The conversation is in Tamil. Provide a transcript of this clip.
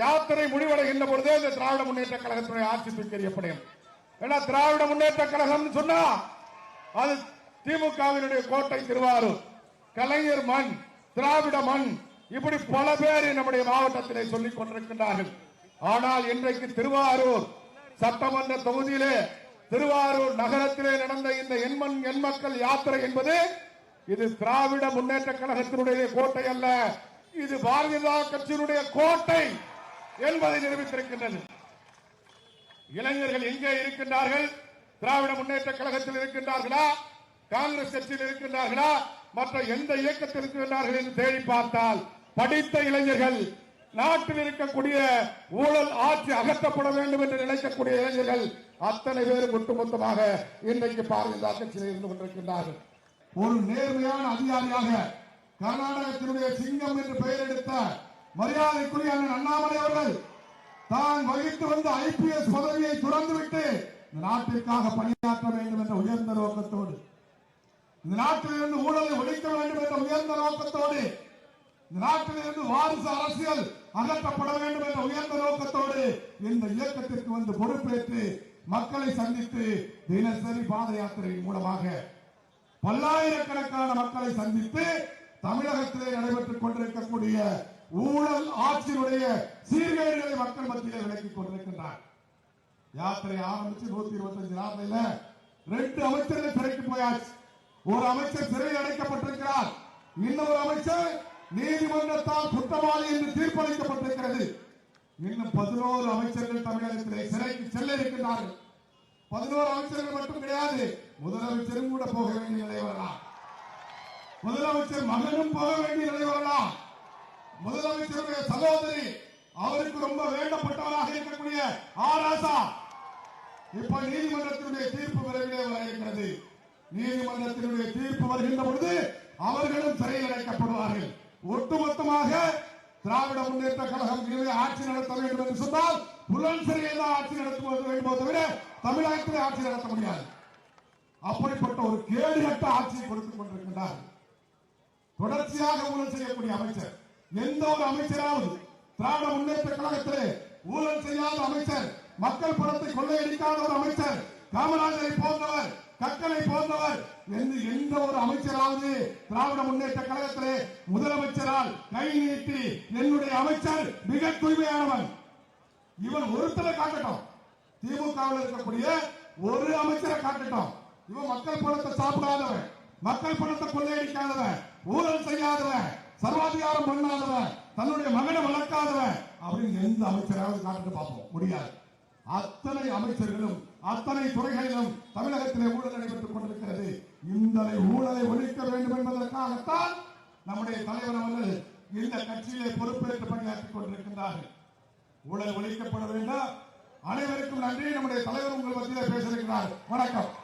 யாத்திரை முடிவடைகின்ற பொழுதே இந்த திராவிட முன்னேற்ற கழகத்தினுடைய ஆட்சி தூக்கறியப்படும் ஏன்னா திராவிட முன்னேற்ற கழகம் சொன்னா அது திமுகவினுடைய கோட்டை திருவாரூர் கலைஞர் மண் திராவிட மண் இப்படி பல பேர் நம்முடைய மாவட்டத்திலே சொல்லிக் கொண்டிருக்கின்றார்கள். ஆனால் இன்றைக்கு திருவாரூர் சட்டமன்ற தொகுதியிலே திருவாரூர் நகரத்திலே நடந்த இந்த எண்மண் எண்மக்கள் யாத்திரை என்பது இது திராவிட முன்னேற்ற கழகத்தினுடைய கோட்டை அல்ல. இது பாரதிய ஜனதா கட்சியினுடைய கோட்டை. என்பதை நிரூபித்திருக்கின்றது இளைஞர்கள் எங்கே இருக்கின்றார்கள். திராவிட முன்னேற்ற கழகத்தில் இருக்கின்றார்களா? காங்கிரஸ் கட்சியில் இருக்கின்றார்களா? மற்ற எந்த இயக்கத்தில் இருக்கின்றார்கள் என்று தேடி பார்த்தால் படித்த இளைஞர்கள் நாட்டில் இருக்கக்கூடிய ஊழல் ஆட்சி அகற்றப்பட வேண்டும் என்று நினைக்கக்கூடிய இளைஞர்கள் அத்தனை பேரும் ஒட்டுமொத்தமாக இன்றைக்கு பாரதிய கட்சியில் இருந்து கொண்டிருக்கின்றார்கள். ஒரு நேர்மையான அதிகாரியாக கர்நாடகத்தினுடைய சிங்கம் என்று பெயர் எடுத்த மரியாதைக்குரிய அண்ணன் அண்ணாமலை அவர்கள் தான் வகித்து வந்த ஐபிஎஸ் பதவியை துறந்துவிட்டு இந்த நாட்டிற்காக பணியாற்ற வேண்டும் என்ற உயர்ந்த நோக்கத்தோடு இந்த நாட்டிலிருந்து ஊழலை ஒழிக்க வேண்டும் என்ற உயர்ந்த நோக்கத்தோடு இந்த நாட்டிலிருந்து வாரிசு அரசியல் அகற்றப்பட வேண்டும் என்ற உயர்ந்த நோக்கத்தோடு இந்த இயக்கத்திற்கு வந்து பொறுப்பேற்று மக்களை சந்தித்து தினசரி பாத யாத்திரையின் மூலமாக பல்லாயிரக்கணக்கான மக்களை சந்தித்து தமிழகத்திலே நடைபெற்றுக் கொண்டிருக்கக்கூடிய ஊழல் ஆட்சியினுடைய சீர்கேடுகளை மக்கள் மத்தியில் விளக்கிக் கொண்டிருக்கின்றார். யாத்திரை ஆரம்பிச்சு நூத்தி இருபத்தஞ்சு நாட்கள்ல ரெண்டு அமைச்சர்கள் சிறைக்கு போயாச்சு. ஒரு அமைச்சர் சிறையில் அடைக்கப்பட்டிருக்கிறார். இன்னொரு அமைச்சர் நீதிமன்றத்தால் குற்றவாளி என்று தீர்ப்பளிக்கப்பட்டிருக்கிறது. இன்னும் பதினோரு அமைச்சர்கள் தமிழகத்திலே சிறைக்கு செல்ல இருக்கின்றார்கள் பதினோரு அமைச்சர்கள் மட்டும் கிடையாது முதலமைச்சரும் கூட போக வேண்டிய நிலை வரலாம் முதலமைச்சர் மகனும் போக வேண்டிய நிலை வரலாம் சகோதரி அவருக்கு ரொம்ப வேண்டப்பட்டவராக இருக்கக்கூடிய ஆராசா இப்ப நீதிமன்றத்தினுடைய தீர்ப்பு விரைவிலே வர இருக்கிறது நீதிமன்றத்தினுடைய தீர்ப்பு வருகின்ற பொழுது அவர்களும் சிறையில் அடைக்கப்படுவார்கள் ஒட்டுமொத்தமாக திராவிட முன்னேற்ற கழகம் இனிமே ஆட்சி நடத்த வேண்டும் என்று சொன்னால் புலன் சிறையில் தான் ஆட்சி நடத்துவது வேண்டுமோ தவிர தமிழகத்திலே ஆட்சி நடத்த முடியாது. அப்படிப்பட்ட ஒரு கேடுகட்ட ஆட்சியை கொடுத்துக் கொண்டிருக்கின்றார் தொடர்ச்சியாக ஊழல் செய்யக்கூடிய அமைச்சர். எந்த ஒரு அமைச்சராவது திராவிட முன்னேற்ற கழகத்திலே ஊழல் செய்யாத அமைச்சர் மக்கள் பணத்தை கொள்ளையடிக்காத ஒரு அமைச்சர் காமராஜரை போன்றவர் கக்கனை போன்றவர் என்று எந்த ஒரு அமைச்சராவது திராவிட முன்னேற்ற கழகத்திலே முதலமைச்சரால் கை நீட்டி என்னுடைய அமைச்சர் மிக தூய்மையானவன். இவன் ஒருத்தரை காட்டட்டும் திமுகவில் இருக்கக்கூடிய ஒரு அமைச்சரை காட்டட்டும் இவன் மக்கள் பணத்தை சாப்பிடாதவன் மக்கள் பணத்தை கொள்ளையடிக்காதவன் ஊழல் செய்யாதவன். சர்வாதிகாரம் பண்ணாதவன் தன்னுடைய மகனை வளர்க்காதவன் அப்படின்னு எந்த அமைச்சராவது காட்டிட்டு பார்ப்போம். முடியாது. அத்தனை அமைச்சர்களும் அத்தனை துறைகளிலும் தமிழகத்திலே ஊழல் நடைபெற்றுக் கொண்டிருக்கிறது. இந்த ஊழலை ஒழிக்க வேண்டும் என்பதற்காகத்தான் நம்முடைய தலைவர் அவர்கள் இந்த கட்சியிலே பொறுப்பேற்று பணியாற்றிக் கொண்டிருக்கின்றார்கள். ஊழல் ஒழிக்கப்பட வேண்டும். அனைவருக்கும் நன்றி. நம்முடைய தலைவர் உங்கள் மத்தியிலே பேசியிருக்கிறார். வணக்கம்.